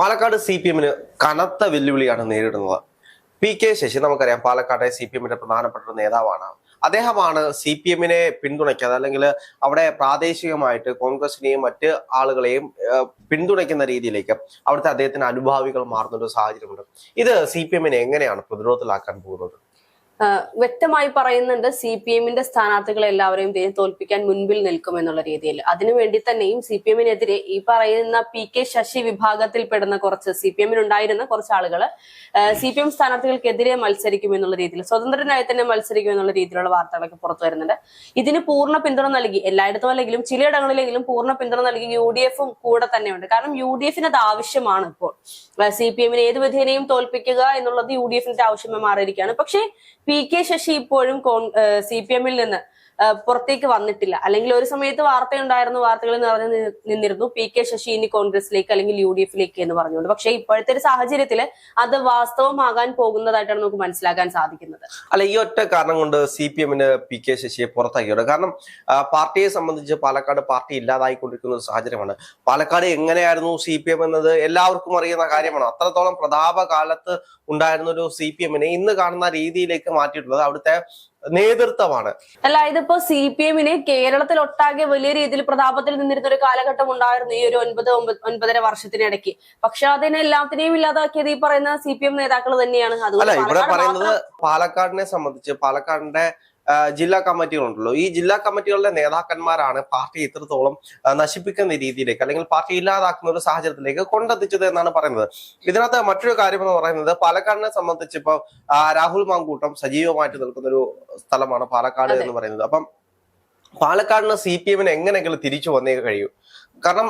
Palakkad C P എമ്മിന് കനത്ത വെല്ലുവിളിയാണ് നേരിടുന്നത്. പി കെ ശശി നമുക്കറിയാം പാലക്കാട്ടെ സി പി എമ്മിന്റെ പ്രധാനപ്പെട്ട നേതാവാണ്. അദ്ദേഹമാണ് സി പി എമ്മിനെ പിന്തുണയ്ക്കാതെ അല്ലെങ്കിൽ അവിടെ പ്രാദേശികമായിട്ട് കോൺഗ്രസിനെയും മറ്റ് ആളുകളെയും പിന്തുണയ്ക്കുന്ന രീതിയിലേക്ക് അവിടുത്തെ അദ്ദേഹത്തിന് അനുഭാവികൾ മാറുന്ന ഒരു സാഹചര്യമുണ്ട്. ഇത് സി പി എമ്മിനെ എങ്ങനെയാണ് പ്രതിരോധത്തിലാക്കാൻ പോകുന്നത്? വ്യക്തമായി പറയുന്നുണ്ട് സി പി എമ്മിന്റെ സ്ഥാനാർത്ഥികളെ എല്ലാവരെയും തോൽപ്പിക്കാൻ മുൻപിൽ നിൽക്കും എന്നുള്ള രീതിയിൽ. അതിനുവേണ്ടി തന്നെയും സി പി എമ്മിനെതിരെ ഈ പറയുന്ന പി കെ ശശി വിഭാഗത്തിൽപ്പെടുന്ന കുറച്ച് സി പി എമ്മിനുണ്ടായിരുന്ന കുറച്ച് ആളുകൾ സി പി എം സ്ഥാനാർത്ഥികൾക്കെതിരെ മത്സരിക്കും എന്നുള്ള രീതിയിൽ സ്വതന്ത്രനായി തന്നെ മത്സരിക്കും എന്നുള്ള രീതിയിലുള്ള വാർത്തകളൊക്കെ പുറത്തു വരുന്നുണ്ട്. ഇതിന് പൂർണ പിന്തുണ നൽകി എല്ലായിടത്തും അല്ലെങ്കിലും ചിലയിടങ്ങളിലെങ്കിലും പൂർണ പിന്തുണ നൽകി യു ഡി എഫും കൂടെ തന്നെയുണ്ട്. കാരണം യു ഡി എഫിന് അത് ആവശ്യമാണ് ഇപ്പോൾ. സി പി എമ്മിനെ ഏത് വിധേനയും തോൽപ്പിക്കുക എന്നുള്ളത് യു ഡി എഫിന്റെ ആവശ്യമായി മാറിയിരിക്കുകയാണ്. പക്ഷേ പി കെ ശശി ഇപ്പോഴും സി പി എമ്മിൽ നിന്ന് പുറത്തേക്ക് വന്നിട്ടില്ല. അല്ലെങ്കിൽ ഒരു സമയത്ത് വാർത്തയുണ്ടായിരുന്നു വാർത്തകൾ നിറഞ്ഞു നിന്നിരുന്നു. പി കെ ശശി ഇനി കോൺഗ്രസിലേക്ക് അല്ലെങ്കിൽ യു ഡി എഫിലേക്ക് എന്ന് പറഞ്ഞുകൊണ്ട്. പക്ഷേ ഇപ്പോഴത്തെ ഒരു സാഹചര്യത്തിൽ അത് വാസ്തവമാകാൻ പോകുന്നതായിട്ടാണ് നമുക്ക് മനസ്സിലാക്കാൻ സാധിക്കുന്നത്. അല്ല ഈ ഒറ്റ കാരണം കൊണ്ട് സി പി എമ്മിന് പി കെ ശശിയെ പുറത്താക്കിയത് കാരണം പാർട്ടിയെ സംബന്ധിച്ച് പാലക്കാട് പാർട്ടി ഇല്ലാതായിക്കൊണ്ടിരിക്കുന്ന ഒരു സാഹചര്യമാണ്. പാലക്കാട് എങ്ങനെയായിരുന്നു സി പി എം എന്നത് എല്ലാവർക്കും അറിയുന്ന കാര്യമാണ്. അത്രത്തോളം പ്രതാപ കാലത്ത് ഉണ്ടായിരുന്ന ഒരു സി പി എമ്മിനെ ഇന്ന് കാണുന്ന രീതിയിലേക്ക് മാറ്റിയിട്ടുള്ളത്. അവിടുത്തെ നേതൃത്വമാണ്. അല്ല ഇതിപ്പോ സി പി എമ്മിന് കേരളത്തിൽ ഒട്ടാകെ വലിയ രീതിയിൽ പ്രതാപത്തിൽ നിന്നിരുന്ന ഒരു കാലഘട്ടം ഉണ്ടായിരുന്നു ഈ ഒരു ഒൻപത് ഒൻപതര വർഷത്തിനിടയ്ക്ക് പക്ഷെ അതിനെ എല്ലാത്തിനെയും ഇല്ലാതാക്കിയത് ഈ പറയുന്ന സി പി എം നേതാക്കൾ തന്നെയാണ്. അല്ല അതുകൊണ്ട് ഇവിടെ പറയുന്നത് പാലക്കാടിനെ സംബന്ധിച്ച് പാലക്കാടിന്റെ ജില്ലാ കമ്മിറ്റികളുണ്ടല്ലോ. ഈ ജില്ലാ കമ്മിറ്റികളുടെ നേതാക്കന്മാരാണ് പാർട്ടി ഇത്രത്തോളം നശിപ്പിക്കുന്ന രീതിയിലേക്ക് അല്ലെങ്കിൽ പാർട്ടി ഇല്ലാതാക്കുന്ന ഒരു സാഹചര്യത്തിലേക്ക് കൊണ്ടെത്തിച്ചത് എന്നാണ് പറയുന്നത്. ഇതിനകത്ത് മറ്റൊരു കാര്യം എന്ന് പറയുന്നത് പാലക്കാടിനെ സംബന്ധിച്ച് ഇപ്പൊ രാഹുൽ മാങ്കൂട്ടം സജീവമായിട്ട് നിൽക്കുന്ന ഒരു സ്ഥലമാണ് പാലക്കാട് എന്ന് പറയുന്നത്. അപ്പം പാലക്കാടിന് സി പി എമ്മിന് എങ്ങനെയെങ്കിലും തിരിച്ചു വന്നേ കഴിയൂ. കാരണം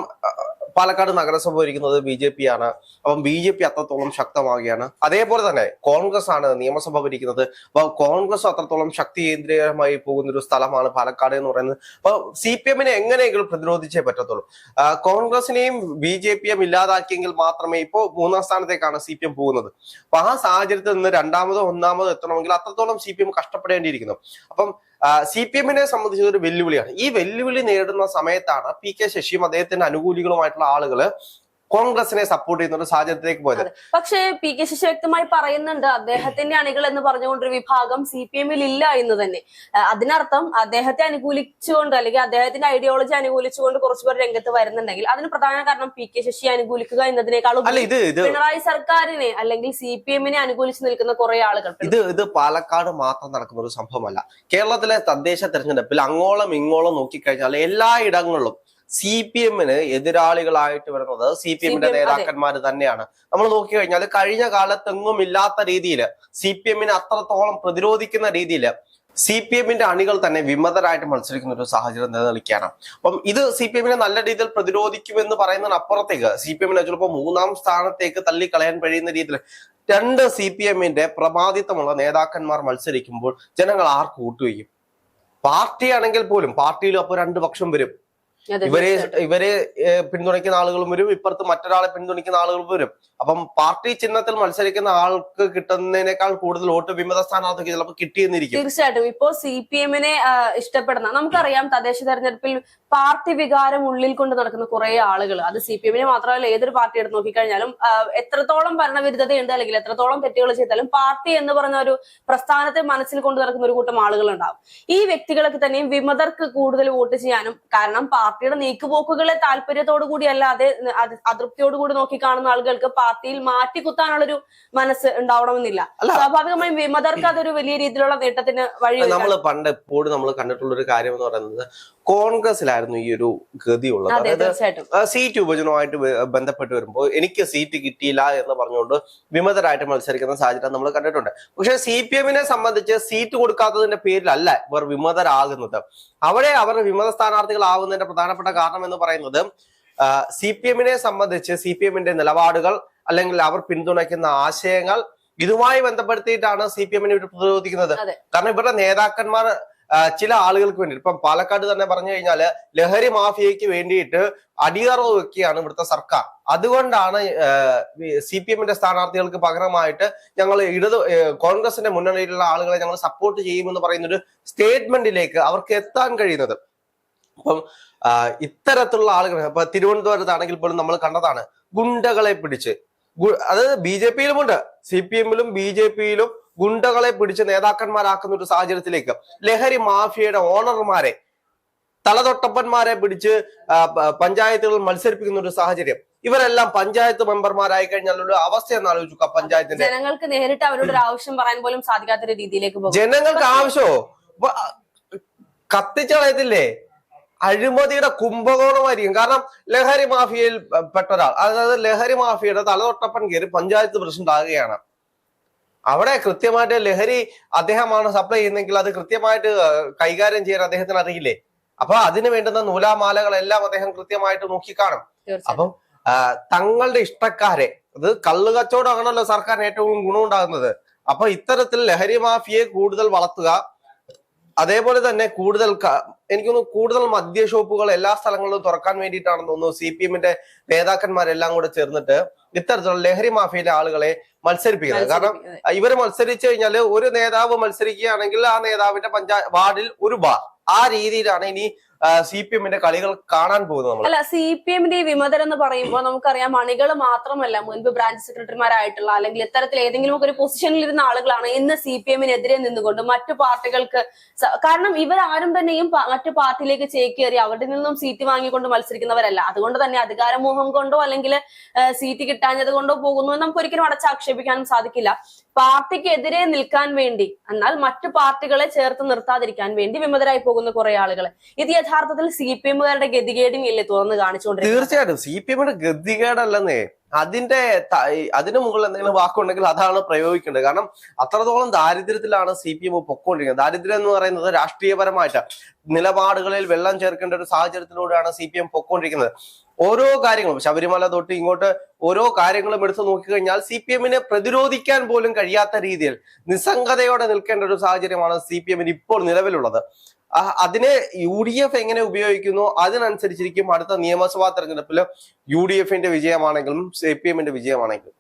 പാലക്കാട് നഗരസഭ ഭരിക്കുന്നത് ബി ജെ പി ആണ്. അപ്പം ബി ജെ പി അത്രത്തോളം ശക്തമാവുകയാണ്. അതേപോലെ തന്നെ കോൺഗ്രസ് ആണ് നിയമസഭ ഭരിക്കുന്നത്. അപ്പൊ കോൺഗ്രസ് അത്രത്തോളം ശക്തി കേന്ദ്രീയമായി പോകുന്ന ഒരു സ്ഥലമാണ് പാലക്കാട് എന്ന് പറയുന്നത്. അപ്പൊ സി പി എമ്മിനെ എങ്ങനെയെങ്കിലും പ്രതിരോധിച്ചേ പറ്റത്തുള്ളൂ. കോൺഗ്രസിനെയും ബി ജെ പിയും ഇല്ലാതാക്കിയെങ്കിൽ മാത്രമേ ഇപ്പോൾ മൂന്നാം സ്ഥാനത്തേക്കാണ് സി പി എം പോകുന്നത്. അപ്പൊ ആ സാഹചര്യത്തിൽ നിന്ന് രണ്ടാമതോ ഒന്നാമതോ എത്തണമെങ്കിൽ അത്രത്തോളം സി പി എം കഷ്ടപ്പെടേണ്ടിയിരിക്കുന്നു. അപ്പം സി പി എമ്മിനെ സംബന്ധിച്ച് ഒരു വെല്ലുവിളിയാണ്. ഈ വെല്ലുവിളി നേരിടുന്ന സമയത്താണ് പി കെ ശശിയും അദ്ദേഹത്തിന്റെ അനുകൂലികളുമായിട്ടുള്ള ആളുകൾ കോൺഗ്രസിനെ സപ്പോർട്ട് ചെയ്യുന്ന ഒരു സാഹചര്യത്തിലേക്ക് പോയത്. പക്ഷേ പി കെ ശശി വ്യക്തമായി പറയുന്നുണ്ട് അദ്ദേഹത്തിന്റെ അണികൾ എന്ന് പറഞ്ഞുകൊണ്ട് ഒരു വിഭാഗം സി പി എമ്മിൽ ഇല്ല എന്ന് തന്നെ. അതിനർത്ഥം അദ്ദേഹത്തെ അനുകൂലിച്ചുകൊണ്ട് അല്ലെങ്കിൽ അദ്ദേഹത്തിന്റെ ഐഡിയോളജി അനുകൂലിച്ചുകൊണ്ട് കുറച്ചുപേർ രംഗത്ത് വരുന്നുണ്ടെങ്കിൽ അതിന് പ്രധാന കാരണം പി കെ ശശി അനുകൂലിക്കുക എന്നതിനേക്കാളും പിണറായി സർക്കാരിനെ അല്ലെങ്കിൽ സി പി എമ്മിനെ അനുകൂലിച്ച് നിൽക്കുന്ന കുറെ ആളുകൾ. ഇത് ഇത് പാലക്കാട് മാത്രം നടക്കുന്ന ഒരു സംഭവമല്ല. കേരളത്തിലെ തദ്ദേശ തെരഞ്ഞെടുപ്പിൽ അങ്ങോളം ഇങ്ങോളം നോക്കിക്കഴിഞ്ഞാൽ എല്ലായിടങ്ങളിലും സി പി എമ്മിന് എതിരാളികളായിട്ട് വരുന്നത് സി പി എമ്മിന്റെ നേതാക്കന്മാർ തന്നെയാണ്. നമ്മൾ നോക്കിക്കഴിഞ്ഞാൽ കഴിഞ്ഞ കാലത്തെങ്ങും ഇല്ലാത്ത രീതിയിൽ സി പി എമ്മിനെ അത്രത്തോളം പ്രതിരോധിക്കുന്ന രീതിയിൽ സി പി എമ്മിന്റെ അണികൾ തന്നെ വിമതരായിട്ട് മത്സരിക്കുന്ന ഒരു സാഹചര്യം നിലനിൽക്കുകയാണ്. അപ്പം ഇത് സി പി എമ്മിനെ നല്ല രീതിയിൽ പ്രതിരോധിക്കുമെന്ന് പറയുന്നതിന് അപ്പുറത്തേക്ക് സി പി എമ്മിനെ ചിലപ്പോൾ മൂന്നാം സ്ഥാനത്തേക്ക് തള്ളിക്കളയാൻ കഴിയുന്ന രീതിയിൽ രണ്ട് സി പി എമ്മിന്റെ പ്രമാദിത്വമുള്ള നേതാക്കന്മാർ മത്സരിക്കുമ്പോൾ ജനങ്ങൾ ആർക്ക് കൂട്ടുവയ്ക്കും പാർട്ടിയാണെങ്കിൽ പോലും പാർട്ടിയിലും അപ്പോൾ രണ്ട് പക്ഷം വരും. ഇവരെ ഇവരെ പിന്തുണയ്ക്കുന്ന ആളുകളും വരും. ഇപ്പുറത്ത് മറ്റൊരാളെ പിന്തുണയ്ക്കുന്ന ആളുകളും വരും. അപ്പം പാർട്ടി ചിഹ്നത്തിൽ മത്സരിക്കുന്ന ആൾക്ക് കിട്ടുന്നതിനേക്കാൾ കൂടുതൽ വോട്ട് വിമത സ്ഥാനാർത്ഥിക്ക് ചിലപ്പോൾ കിട്ടിയെന്നിരിക്കും. തീർച്ചയായിട്ടും. ഇപ്പോ സി പി എമ്മിനെ ഇഷ്ടപ്പെടുന്ന നമുക്കറിയാം തദ്ദേശ തെരഞ്ഞെടുപ്പിൽ പാർട്ടി വികാരം ഉള്ളിൽ കൊണ്ട് നടക്കുന്ന കുറെ ആളുകൾ അത് സി പി എമ്മിനെ മാത്രമല്ല ഏതൊരു പാർട്ടി എടുത്ത് നോക്കിക്കഴിഞ്ഞാലും എത്രത്തോളം ഭരണവിരുദ്ധതയുണ്ട് അല്ലെങ്കിൽ എത്രത്തോളം തെറ്റുകൾ ചെയ്താലും പാർട്ടി എന്ന് പറഞ്ഞ ഒരു പ്രസ്ഥാനത്തെ മനസ്സിൽ കൊണ്ട് നടക്കുന്ന ഒരു കൂട്ടം ആളുകൾ ഉണ്ടാവും ഈ വ്യക്തികളൊക്കെ തന്നെയും വിമതർക്ക് കൂടുതൽ വോട്ട് ചെയ്യാനും കാരണം പാർട്ടിയുടെ നീക്കുപോക്കുകളെ താല്പര്യത്തോടു കൂടി അല്ലാതെ അതൃപ്തിയോടുകൂടി കൂടി നോക്കി കാണുന്ന ആളുകൾക്ക് പാർട്ടിയിൽ മാറ്റിക്കുത്താനുള്ളൊരു മനസ്സ് ഉണ്ടാവണമെന്നില്ല. സ്വാഭാവികമായും വിമതർക്ക് അതൊരു വലിയ രീതിയിലുള്ള നേട്ടത്തിന് വഴി നമ്മൾ പണ്ട് എപ്പോഴും നമ്മൾ കണ്ടിട്ടുള്ള ഒരു കാര്യം എന്ന് പറയുന്നത് കോൺഗ്രസിലായിരുന്നു ഈ ഒരു ഗതി ഉള്ളത് അതായത് സീറ്റ് വിഭജനവുമായിട്ട് ബന്ധപ്പെട്ട് വരുമ്പോൾ എനിക്ക് സീറ്റ് കിട്ടിയില്ല എന്ന് പറഞ്ഞുകൊണ്ട് വിമതരായിട്ട് മത്സരിക്കുന്ന സാഹചര്യം നമ്മൾ കണ്ടിട്ടുണ്ട്. പക്ഷെ സി പി എമ്മിനെ സംബന്ധിച്ച് സീറ്റ് കൊടുക്കാത്തതിന്റെ പേരിലല്ല ഇവർ വിമതരാകുന്നത്. അവിടെ അവർ വിമത സ്ഥാനാർത്ഥികളാവുന്നതിന്റെ പ്രധാനപ്പെട്ട കാരണം എന്ന് പറയുന്നത് സി പി എമ്മിനെ സംബന്ധിച്ച് സി പി എമ്മിന്റെ നിലപാടുകൾ അല്ലെങ്കിൽ അവർ പിന്തുണയ്ക്കുന്ന ആശയങ്ങൾ ഇതുമായി ബന്ധപ്പെടുത്തിയിട്ടാണ് സി പി എമ്മിനെ ഇവർ പ്രതിരോധിക്കുന്നത്. കാരണം ഇവരുടെ നേതാക്കന്മാർ ചില ആളുകൾക്ക് വേണ്ടി ഇപ്പം പാലക്കാട് തന്നെ പറഞ്ഞു കഴിഞ്ഞാൽ ലഹരി മാഫിയയ്ക്ക് വേണ്ടിയിട്ട് അടിയറവ് വെക്കുകയാണ് ഇവിടുത്തെ സർക്കാർ. അതുകൊണ്ടാണ് സി പി എമ്മിന്റെ സ്ഥാനാർത്ഥികൾക്ക് പകരമായിട്ട് ഞങ്ങൾ ഇടത് കോൺഗ്രസിന്റെ മുന്നണിയിലുള്ള ആളുകളെ ഞങ്ങൾ സപ്പോർട്ട് ചെയ്യുമെന്ന് പറയുന്നൊരു സ്റ്റേറ്റ്മെന്റിലേക്ക് അവർക്ക് എത്താൻ കഴിയുന്നത്. അപ്പം ഇത്തരത്തിലുള്ള ആളുകൾ ഇപ്പൊ തിരുവനന്തപുരത്താണെങ്കിൽ പോലും നമ്മൾ കണ്ടതാണ് ഗുണ്ടകളെ പിടിച്ച്. അതായത് ബി ജെ പിയിലുമുണ്ട്. സി പി എമ്മിലും ബി ജെ പിയിലും ഗുണ്ടകളെ പിടിച്ച് നേതാക്കന്മാരാക്കുന്ന ഒരു സാഹചര്യത്തിലേക്ക്. ലഹരി മാഫിയയുടെ ഓണർമാരെ തലതൊട്ടപ്പന്മാരെ പിടിച്ച് പഞ്ചായത്തുകളിൽ മത്സരിപ്പിക്കുന്ന ഒരു സാഹചര്യം. ഇവരെല്ലാം പഞ്ചായത്ത് മെമ്പർമാരായി കഴിഞ്ഞാൽ ഒരു അവസ്ഥ എന്ന് ആലോചിക്കുക പഞ്ചായത്തിന്റെ. ജനങ്ങൾക്ക് നേരിട്ട് അവരോട് ഒരു ആവശ്യം പറയാൻ പോലും സാധിക്കാത്ത രീതിയിലേക്ക് ജനങ്ങൾക്ക് ആവശ്യമോ? കത്തിച്ചളയത്തില്ലേ അഴിമതിയുടെ കുംഭകോണമായിരിക്കും. കാരണം ലഹരി മാഫിയയിൽ പെട്ട ഒരാൾ അതായത് ലഹരി മാഫിയയുടെ തലതൊട്ടപ്പൻ കയറി പഞ്ചായത്ത് പ്രസിഡന്റ് ആകുകയാണ്. അവിടെ കൃത്യമായിട്ട് ലഹരി അദ്ദേഹമാണ് സപ്ലൈ ചെയ്യുന്നെങ്കിൽ അത് കൃത്യമായിട്ട് കൈകാര്യം ചെയ്യാൻ അദ്ദേഹത്തിന് അറിയില്ലേ? അപ്പൊ അതിന് വേണ്ടുന്ന നൂലാമാലകളെല്ലാം അദ്ദേഹം കൃത്യമായിട്ട് നോക്കിക്കാണും. അപ്പം തങ്ങളുടെ ഇഷ്ടക്കാരെ അത് കള്ളുകച്ചവടമാണല്ലോ സർക്കാർ സർക്കാരിന് ഏറ്റവും ഗുണമുണ്ടാകുന്നത്. അപ്പൊ ഇത്തരത്തിൽ ലഹരി മാഫിയെ കൂടുതൽ വളർത്തുക അതേപോലെ തന്നെ കൂടുതൽ ക- എനിക്ക് തോന്നുന്നു കൂടുതൽ മദ്യ ഷോപ്പുകൾ എല്ലാ സ്ഥലങ്ങളിലും തുറക്കാൻ വേണ്ടിയിട്ടാണെന്ന് തോന്നുന്നു. സി പി എമ്മിന്റെ നേതാക്കന്മാരെല്ലാം കൂടെ ചേർന്നിട്ട് ഇത്തരത്തിലുള്ള ലഹരി മാഫിയിലെ ആളുകളെ മത്സരിപ്പിക്കുന്നത്. കാരണം ഇവർ ഇവർ മത്സരിച്ചു കഴിഞ്ഞാൽ ഒരു നേതാവ് മത്സരിക്കുകയാണെങ്കിൽ ആ നേതാവിന്റെ പഞ്ചായത്ത് വാർഡിൽ ഒരു ബാർ. ആ രീതിയിലാണ് ഇനി സി പി എമ്മിന്റെ കളികൾ കാണാൻ പോകുന്നത് അല്ല സി പി എമ്മിന്റെ വിമതർ എന്ന് പറയുമ്പോൾ നമുക്കറിയാം അണികൾ മാത്രമല്ല മുൻപ് ബ്രാഞ്ച് സെക്രട്ടറിമാരായിട്ടുള്ള അല്ലെങ്കിൽ ഇത്തരത്തിൽ ഏതെങ്കിലും ഒരു പൊസിഷനിൽ ഇരുന്ന ആളുകളാണ് ഇന്ന് സി പി എമ്മിനെതിരെ നിന്നുകൊണ്ട് മറ്റു പാർട്ടികൾക്ക് കാരണം ഇവരാരും തന്നെയും മറ്റു പാർട്ടിയിലേക്ക് ചേക്കേറി അവിടെ നിന്നും സീറ്റ് വാങ്ങിക്കൊണ്ട് മത്സരിക്കുന്നവരല്ല. അതുകൊണ്ട് തന്നെ അധികാരമോഹം കൊണ്ടോ അല്ലെങ്കിൽ സീറ്റ് കിട്ടാഞ്ഞത് കൊണ്ടോ പോകുന്നു നമുക്ക് ഒരിക്കലും അടച്ചാക്ഷേപിക്കാനും സാധിക്കില്ല. പാർട്ടിക്കെതിരെ നിൽക്കാൻ വേണ്ടി എന്നാൽ മറ്റു പാർട്ടികളെ ചേർത്ത് നിർത്താതിരിക്കാൻ വേണ്ടി വിമതരായി പോകുന്ന കുറെ ആളുകൾ ഇത് യഥാർത്ഥത്തിൽ സി പി എമ്മുകാരുടെ ഗതികേടിനെയല്ലേ തുറന്ന് കാണിച്ചുകൊണ്ടിരിക്കുന്നത്? തീർച്ചയായിട്ടും. സി പി എമ്മിന്റെ ഗതികേടല്ലെന്നേ. അതിന്റെ അതിന് മുകളിൽ എന്തെങ്കിലും വാക്കുണ്ടെങ്കിൽ അതാണ് പ്രയോഗിക്കേണ്ടത്. കാരണം അത്രത്തോളം ദാരിദ്ര്യത്തിലാണ് സി പി എം പൊക്കോണ്ടിരിക്കുന്നത്. ദാരിദ്ര്യം എന്ന് പറയുന്നത് രാഷ്ട്രീയപരമായിട്ട് നിലപാടുകളിൽ വെള്ളം ചേർക്കേണ്ട ഒരു സാഹചര്യത്തിലൂടെയാണ് സി പി എം പൊക്കോണ്ടിരിക്കുന്നത്. ഓരോ കാര്യങ്ങളും ശബരിമല തൊട്ട് ഇങ്ങോട്ട് ഓരോ കാര്യങ്ങളും എടുത്തു നോക്കിക്കഴിഞ്ഞാൽ സി പി എമ്മിനെ പ്രതിരോധിക്കാൻ പോലും കഴിയാത്ത രീതിയിൽ നിസ്സംഗതയോടെ നിൽക്കേണ്ട ഒരു സാഹചര്യമാണ് സി പി എമ്മിന് ഇപ്പോൾ നിലവിലുള്ളത്. അതിനെ യു ഡി എഫ് എങ്ങനെ ഉപയോഗിക്കുന്നു? അതിനനുസരിച്ചിരിക്കും അടുത്ത നിയമസഭാ തെരഞ്ഞെടുപ്പിൽ യു ഡി എഫിന്റെ വിജയമാണെങ്കിലും സി പി എമ്മിന്റെ വിജയമാണെങ്കിലും